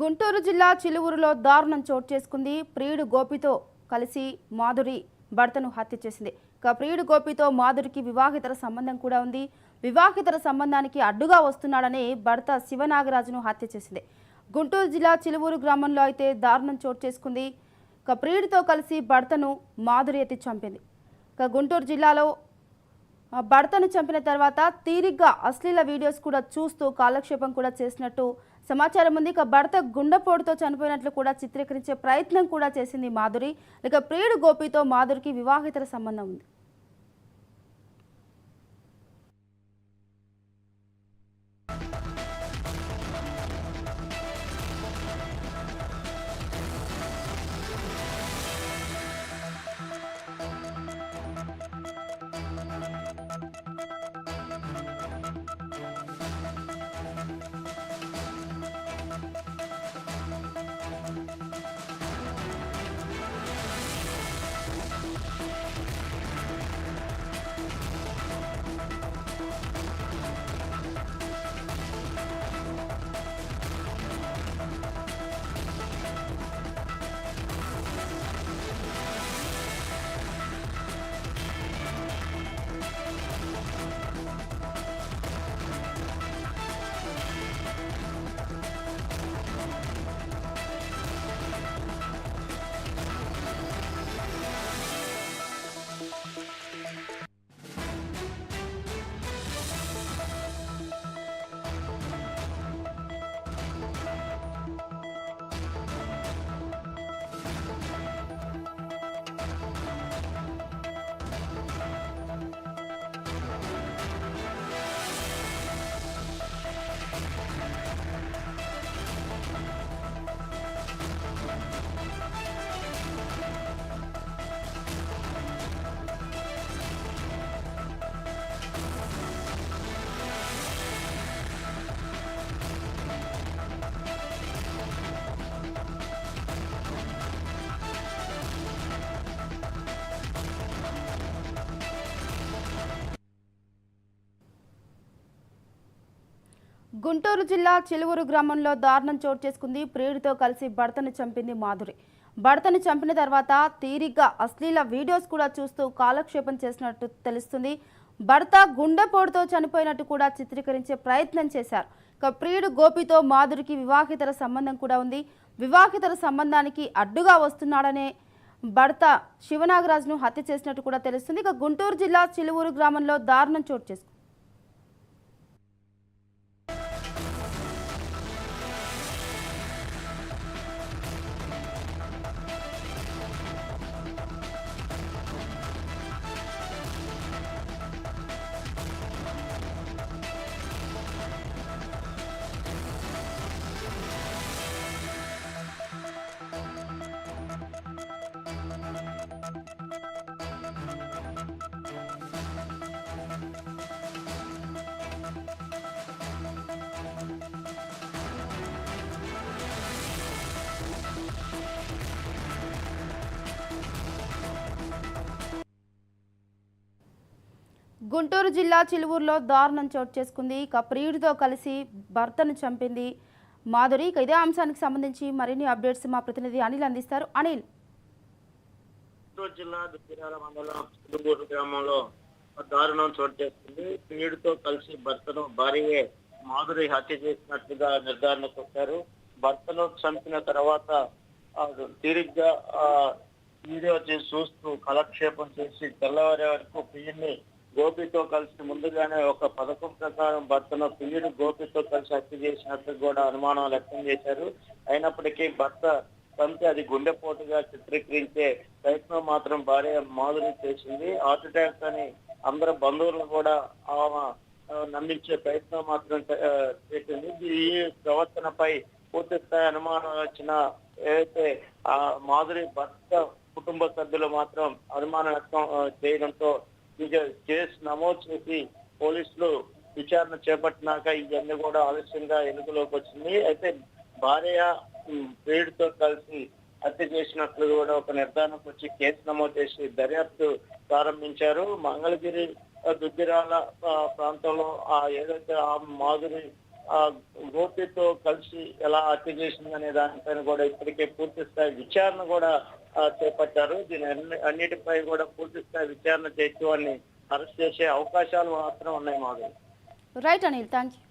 గుంటూరు జిల్లా చిలువురులో దారుణం చోటు చేసుకుంది. ప్రియుడు గోపితో కలిసి మాధురి భర్తను హత్య చేసింది. ఇక ప్రియుడు గోపితో మాధురికి వివాహితర సంబంధం కూడా ఉంది. వివాహితర సంబంధానికి అడ్డుగా వస్తున్నాడని భర్త శివనాగరాజును హత్య చేసింది. గుంటూరు జిల్లా చిలువూరు గ్రామంలో అయితే దారుణం చోటు చేసుకుంది. ఇక ప్రియుడితో కలిసి భర్తను మాధురి ఎత్తి చంపింది. ఇక గుంటూరు జిల్లాలో ఆ భర్తను చంపిన తర్వాత తీరిగ్గా అశ్లీల వీడియోస్ కూడా చూస్తూ కాలక్షేపం కూడా చేసినట్టు సమాచారం ఉంది. ఇక భర్త గుండెపోటుతో చనిపోయినట్లు కూడా చిత్రీకరించే ప్రయత్నం కూడా చేసింది మాధురి. ఇక ప్రియుడు గోపితో మాధురికి వివాహితర సంబంధం ఉంది. గుంటూరు జిల్లా చిలువురు గ్రామంలో దారుణం చోటు చేసుకుంది. ప్రియుడితో కలిసి భర్తను చంపింది మాధురి. భర్తను చంపిన తర్వాత తీరిగ్గా అశ్లీల వీడియోస్ కూడా చూస్తూ కాలక్షేపం చేసినట్టు తెలుస్తుంది. భర్త గుండెపోటుతో చనిపోయినట్టు కూడా చిత్రీకరించే ప్రయత్నం చేశారు. ఇక ప్రియుడు గోపితో మాధురికి వివాహితర సంబంధం కూడా ఉంది. వివాహితర సంబంధానికి అడ్డుగా వస్తున్నాడనే భర్త శివనాగరాజును హత్య చేసినట్టు కూడా తెలుస్తుంది. ఇక గుంటూరు జిల్లా చిలువురు గ్రామంలో దారుణం చోటు చేసుకుంది. గుంటూరు జిల్లా చిలువూరులో దారుణం చోటు చేసుకుంది. ఇక ప్రియుడితో కలిసి భర్తను చంపింది మాధురి. ఇక ఇదే అంశానికి సంబంధించి మరిన్ని అప్డేట్స్ మా ప్రతినిధి అనిల్ అందిస్తారు. అనిల్. గుంటూరు జిల్లా దుగ్గిరాల మండలం చిలుగూరు గ్రామంలో దారుణం చోటు చేసుకుంది. ప్రియుడితో కలిసి భర్తను భారీగా మాధురి హత్య చేసినట్లుగా నిర్ధారణకు వచ్చారు. భర్తను చంపిన తర్వాత తీరిగ్గా వీడియో చేసి చూస్తూ కాలక్షేపం చేసి తెల్లవారే వరకు ప్రియుడిని గోపితో కలిసి ముందుగానే ఒక పథకం ప్రకారం భర్తను ప్రియుడు గోపితో కలిసి హత్య చేసినట్టు కూడా అనుమానం వ్యక్తం చేశారు. అయినప్పటికీ భర్త తంతి అది గుండెపోటుగా చిత్రీకరించే ప్రయత్నం మాత్రం భార్య మాధురి చేసింది. హార్ట్ అటాక్ అని అందరు బంధువులను కూడా ఆమె నమ్మించే ప్రయత్నం మాత్రం చేసింది. ఈ ప్రవర్తనపై పూర్తి స్థాయి అనుమానం వచ్చిన ఏదైతే ఆ మాధురి భర్త కుటుంబ సభ్యులు మాత్రం అనుమానం వ్యక్తం చేయడంతో ఇక కేసు నమోదు చేసి పోలీసులు విచారణ చేపట్టినాక ఇవన్నీ కూడా ఆలస్యంగా ఎన్నికలోకి వచ్చింది. అయితే భార్య పేరుతో ప్రియుడితో కలిసి హత్య చేసినట్లు కూడా ఒక నిర్ధారణకు వచ్చి కేసు నమోదు చేసి దర్యాప్తు ప్రారంభించారు. మంగళగిరి దుగ్గిరాల ప్రాంతంలో ఆ ఏదైతే ఆ మాధురి ఆ గోపితో కలిసి ఎలా హత్య చేసిందనే దానిపైన కూడా ఇప్పటికే పూర్తి స్థాయి విచారణ కూడా చేపట్టారు. దీని అన్నిటిపై కూడా పూర్తి స్థాయి విచారణ చేసి వారిని అరెస్ట్ చేసే అవకాశాలు మాత్రం ఉన్నాయి Madhav right Anil thank you